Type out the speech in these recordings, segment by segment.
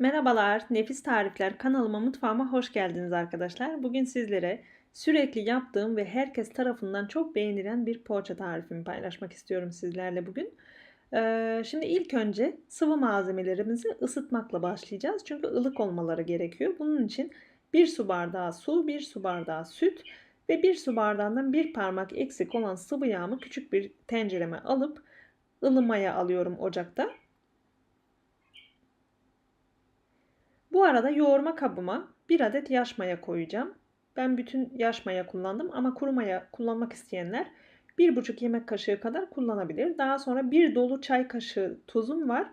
Merhabalar, Nefis Tarifler kanalıma mutfağıma hoş geldiniz arkadaşlar. Bugün sizlere sürekli yaptığım ve herkes tarafından çok beğenilen bir poğaça tarifimi paylaşmak istiyorum sizlerle bugün. Ee, şimdi ilk önce sıvı malzemelerimizi ısıtmakla başlayacağız. Çünkü ılık olmaları gerekiyor. Bunun için 1 su bardağı su, 1 su bardağı süt ve 1 su bardağından bir parmak eksik olan sıvı yağımı küçük bir tencereme alıp ılımaya alıyorum ocakta. Bu arada yoğurma kabıma bir adet yaş maya koyacağım. Ben bütün yaş maya kullandım ama kuru maya kullanmak isteyenler 1,5 yemek kaşığı kadar kullanabilir. Daha sonra bir dolu çay kaşığı tuzum var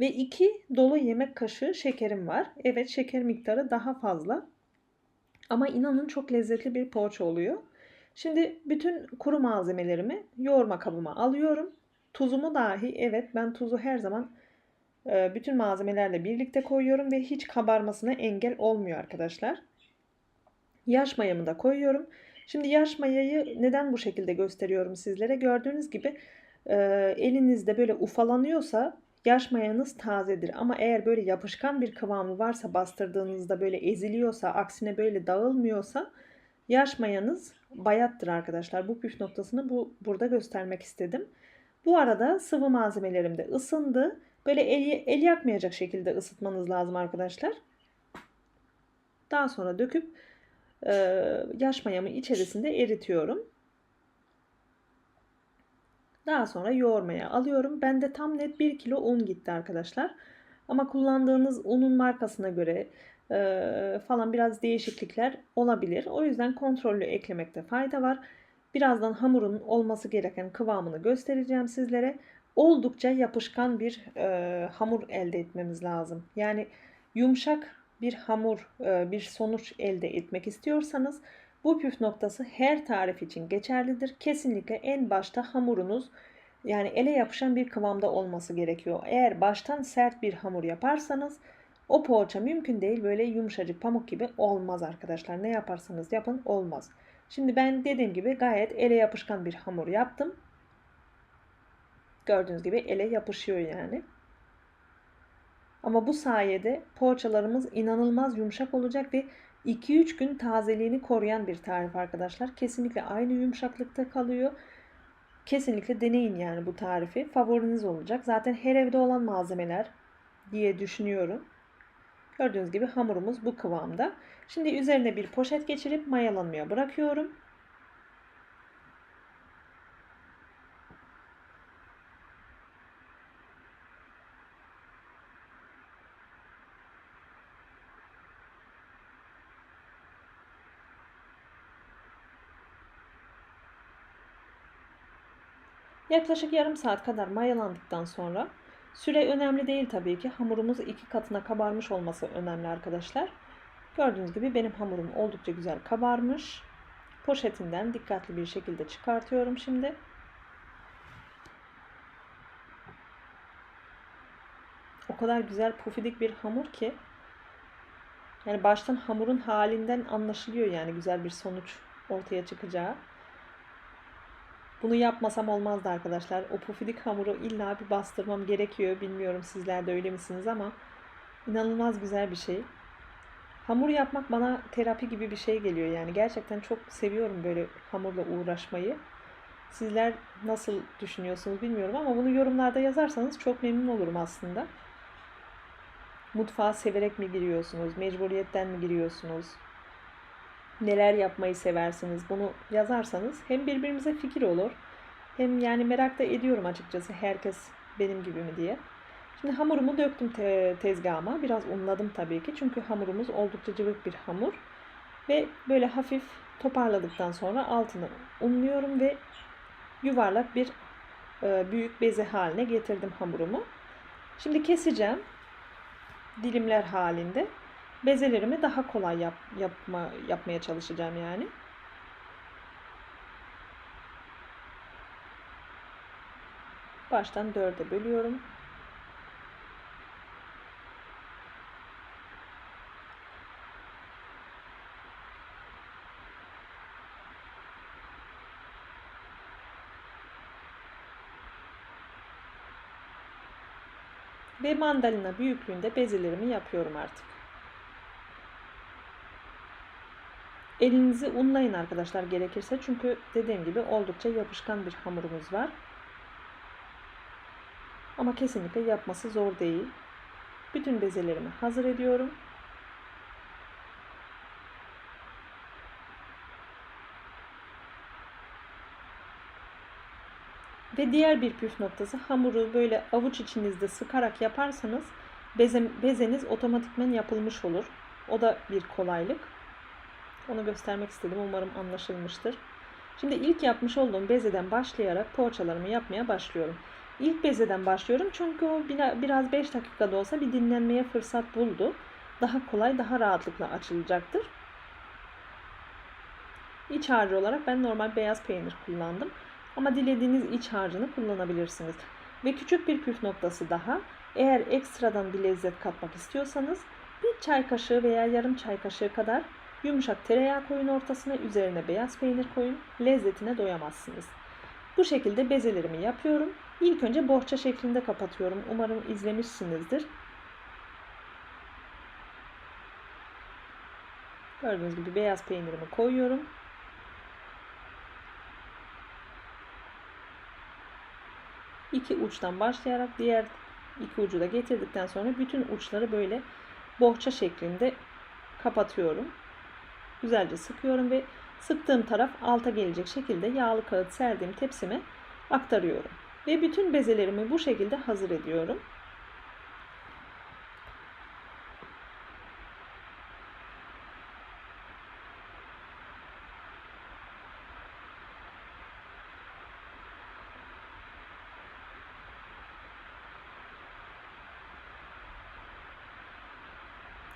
ve 2 dolu yemek kaşığı şekerim var. Evet şeker miktarı daha fazla. Ama inanın çok lezzetli bir poğaça oluyor. Şimdi bütün kuru malzemelerimi yoğurma kabıma alıyorum. Tuzumu dahi evet ben tuzu her zaman bütün malzemelerle birlikte koyuyorum ve hiç kabarmasına engel olmuyor arkadaşlar. Yaş mayamı da koyuyorum. Şimdi yaş mayayı neden bu şekilde gösteriyorum sizlere? Gördüğünüz gibi e, elinizde böyle ufalanıyorsa yaş mayanız tazedir. Ama eğer böyle yapışkan bir kıvamı varsa bastırdığınızda böyle eziliyorsa aksine böyle dağılmıyorsa yaş mayanız bayattır arkadaşlar. Bu püf noktasını bu burada göstermek istedim. Bu arada sıvı malzemelerim de ısındı. Böyle el, el yakmayacak şekilde ısıtmanız lazım arkadaşlar. Daha sonra döküp e, yaş mayamı içerisinde eritiyorum. Daha sonra yoğurmaya alıyorum. Bende tam net 1 kilo un gitti arkadaşlar. Ama kullandığınız unun markasına göre e, falan biraz değişiklikler olabilir. O yüzden kontrollü eklemekte fayda var. Birazdan hamurun olması gereken kıvamını göstereceğim sizlere oldukça yapışkan bir e, hamur elde etmemiz lazım. Yani yumuşak bir hamur, e, bir sonuç elde etmek istiyorsanız bu püf noktası her tarif için geçerlidir. Kesinlikle en başta hamurunuz yani ele yapışan bir kıvamda olması gerekiyor. Eğer baştan sert bir hamur yaparsanız o poğaça mümkün değil. Böyle yumuşacık pamuk gibi olmaz arkadaşlar. Ne yaparsanız yapın olmaz. Şimdi ben dediğim gibi gayet ele yapışkan bir hamur yaptım. Gördüğünüz gibi ele yapışıyor yani. Ama bu sayede poğaçalarımız inanılmaz yumuşak olacak ve 2-3 gün tazeliğini koruyan bir tarif arkadaşlar. Kesinlikle aynı yumuşaklıkta kalıyor. Kesinlikle deneyin yani bu tarifi. Favoriniz olacak. Zaten her evde olan malzemeler diye düşünüyorum. Gördüğünüz gibi hamurumuz bu kıvamda. Şimdi üzerine bir poşet geçirip mayalanmaya bırakıyorum. Yaklaşık yarım saat kadar mayalandıktan sonra süre önemli değil tabii ki. Hamurumuz iki katına kabarmış olması önemli arkadaşlar. Gördüğünüz gibi benim hamurum oldukça güzel kabarmış. Poşetinden dikkatli bir şekilde çıkartıyorum şimdi. O kadar güzel pufidik bir hamur ki yani baştan hamurun halinden anlaşılıyor yani güzel bir sonuç ortaya çıkacağı. Bunu yapmasam olmazdı arkadaşlar. O pufidik hamuru illa bir bastırmam gerekiyor. Bilmiyorum sizler de öyle misiniz ama inanılmaz güzel bir şey. Hamur yapmak bana terapi gibi bir şey geliyor yani. Gerçekten çok seviyorum böyle hamurla uğraşmayı. Sizler nasıl düşünüyorsunuz bilmiyorum ama bunu yorumlarda yazarsanız çok memnun olurum aslında. Mutfağa severek mi giriyorsunuz? Mecburiyetten mi giriyorsunuz? Neler yapmayı seversiniz bunu yazarsanız hem birbirimize fikir olur hem yani merak da ediyorum açıkçası herkes benim gibi mi diye. Şimdi hamurumu döktüm te tezgahıma. Biraz unladım tabii ki. Çünkü hamurumuz oldukça cıvık bir hamur. Ve böyle hafif toparladıktan sonra altını unluyorum ve yuvarlak bir e, büyük beze haline getirdim hamurumu. Şimdi keseceğim dilimler halinde bezelerimi daha kolay yap, yapma, yapmaya çalışacağım yani. Baştan dörde bölüyorum. Ve mandalina büyüklüğünde bezelerimi yapıyorum artık. Elinizi unlayın arkadaşlar gerekirse. Çünkü dediğim gibi oldukça yapışkan bir hamurumuz var. Ama kesinlikle yapması zor değil. Bütün bezelerimi hazır ediyorum. Ve diğer bir püf noktası hamuru böyle avuç içinizde sıkarak yaparsanız beze, bezeniz otomatikmen yapılmış olur. O da bir kolaylık. Onu göstermek istedim. Umarım anlaşılmıştır. Şimdi ilk yapmış olduğum bezeden başlayarak poğaçalarımı yapmaya başlıyorum. İlk bezeden başlıyorum çünkü o biraz 5 dakikada olsa bir dinlenmeye fırsat buldu. Daha kolay, daha rahatlıkla açılacaktır. İç harcı olarak ben normal beyaz peynir kullandım. Ama dilediğiniz iç harcını kullanabilirsiniz. Ve küçük bir püf noktası daha. Eğer ekstradan bir lezzet katmak istiyorsanız bir çay kaşığı veya yarım çay kaşığı kadar yumuşak tereyağı koyun ortasına, üzerine beyaz peynir koyun. Lezzetine doyamazsınız. Bu şekilde bezelerimi yapıyorum. İlk önce bohça şeklinde kapatıyorum. Umarım izlemişsinizdir. Gördüğünüz gibi beyaz peynirimi koyuyorum. iki uçtan başlayarak diğer iki ucu da getirdikten sonra bütün uçları böyle bohça şeklinde kapatıyorum. Güzelce sıkıyorum ve sıktığım taraf alta gelecek şekilde yağlı kağıt serdiğim tepsime aktarıyorum. Ve bütün bezelerimi bu şekilde hazır ediyorum.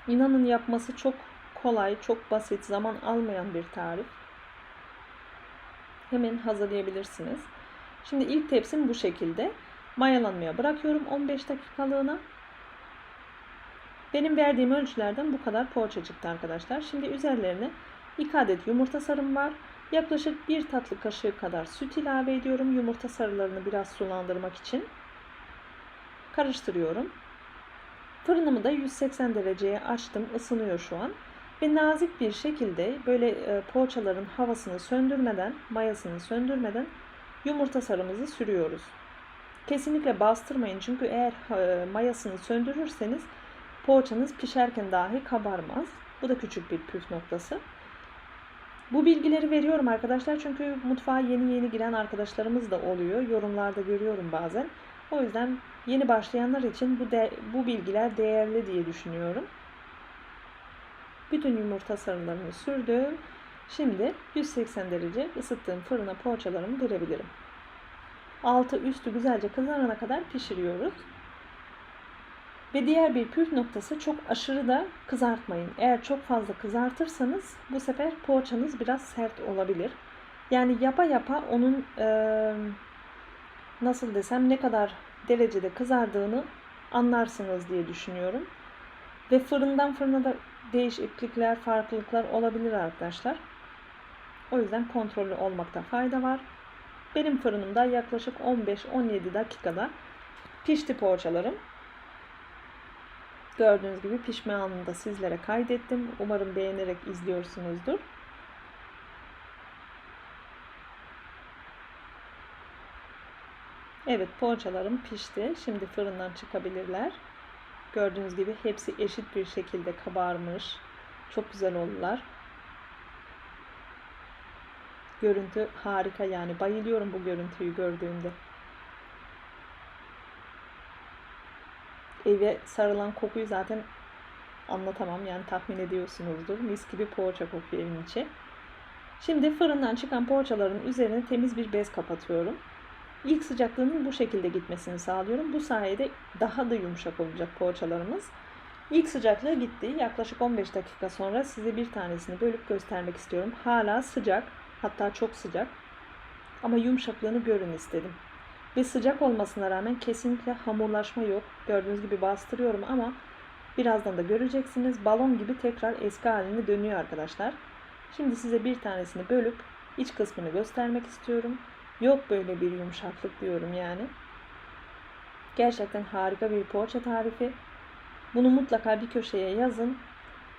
İnanın yapması çok kolay, çok basit, zaman almayan bir tarif. Hemen hazırlayabilirsiniz. Şimdi ilk tepsim bu şekilde. Mayalanmaya bırakıyorum 15 dakikalığına. Benim verdiğim ölçülerden bu kadar poğaça çıktı arkadaşlar. Şimdi üzerlerine 2 adet yumurta sarım var. Yaklaşık 1 tatlı kaşığı kadar süt ilave ediyorum. Yumurta sarılarını biraz sulandırmak için. Karıştırıyorum. Fırınımı da 180 dereceye açtım. ısınıyor şu an. Ve nazik bir şekilde böyle e, poğaçaların havasını söndürmeden, mayasını söndürmeden yumurta sarımızı sürüyoruz. Kesinlikle bastırmayın çünkü eğer e, mayasını söndürürseniz poğaçanız pişerken dahi kabarmaz. Bu da küçük bir püf noktası. Bu bilgileri veriyorum arkadaşlar çünkü mutfağa yeni yeni giren arkadaşlarımız da oluyor. Yorumlarda görüyorum bazen. O yüzden yeni başlayanlar için bu de, bu bilgiler değerli diye düşünüyorum. Bütün yumurta sarılarını sürdüm. Şimdi 180 derece ısıttığım fırına poğaçalarımı verebilirim. Altı üstü güzelce kızarana kadar pişiriyoruz. Ve diğer bir püf noktası çok aşırı da kızartmayın. Eğer çok fazla kızartırsanız bu sefer poğaçanız biraz sert olabilir. Yani yapa yapa onun e, nasıl desem ne kadar derecede kızardığını anlarsınız diye düşünüyorum. Ve fırından fırına da değişiklikler, farklılıklar olabilir arkadaşlar. O yüzden kontrollü olmakta fayda var. Benim fırınımda yaklaşık 15-17 dakikada pişti poğaçalarım. Gördüğünüz gibi pişme anını da sizlere kaydettim. Umarım beğenerek izliyorsunuzdur. Evet poğaçalarım pişti. Şimdi fırından çıkabilirler. Gördüğünüz gibi hepsi eşit bir şekilde kabarmış. Çok güzel oldular. Görüntü harika yani. Bayılıyorum bu görüntüyü gördüğümde. Eve sarılan kokuyu zaten anlatamam. Yani tahmin ediyorsunuzdur. Mis gibi poğaça kokuyor evin içi. Şimdi fırından çıkan poğaçaların üzerine temiz bir bez kapatıyorum. İlk sıcaklığının bu şekilde gitmesini sağlıyorum. Bu sayede daha da yumuşak olacak poğaçalarımız. İlk sıcaklığı gitti. Yaklaşık 15 dakika sonra size bir tanesini bölüp göstermek istiyorum. Hala sıcak. Hatta çok sıcak. Ama yumuşaklığını görün istedim. Ve sıcak olmasına rağmen kesinlikle hamurlaşma yok. Gördüğünüz gibi bastırıyorum ama birazdan da göreceksiniz. Balon gibi tekrar eski haline dönüyor arkadaşlar. Şimdi size bir tanesini bölüp iç kısmını göstermek istiyorum. Yok böyle bir yumuşaklık diyorum yani. Gerçekten harika bir poğaça tarifi. Bunu mutlaka bir köşeye yazın.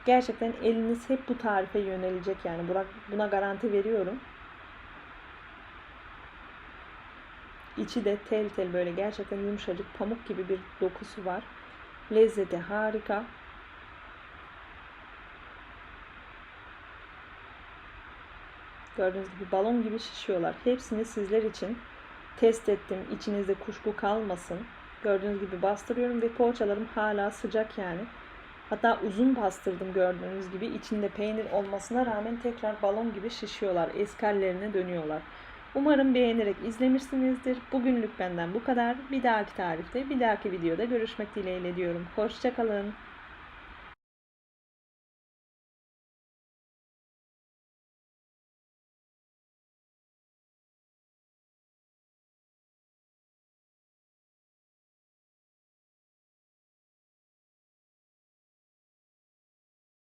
Gerçekten eliniz hep bu tarife yönelecek yani buna, garanti veriyorum. İçi de tel tel böyle gerçekten yumuşacık pamuk gibi bir dokusu var. Lezzeti harika. Gördüğünüz gibi balon gibi şişiyorlar. Hepsini sizler için test ettim. İçinizde kuşku kalmasın. Gördüğünüz gibi bastırıyorum ve poğaçalarım hala sıcak yani. Hatta uzun bastırdım gördüğünüz gibi. İçinde peynir olmasına rağmen tekrar balon gibi şişiyorlar. Eski hallerine dönüyorlar. Umarım beğenerek izlemişsinizdir. Bugünlük benden bu kadar. Bir dahaki tarifte, bir dahaki videoda görüşmek dileğiyle diyorum. Hoşçakalın.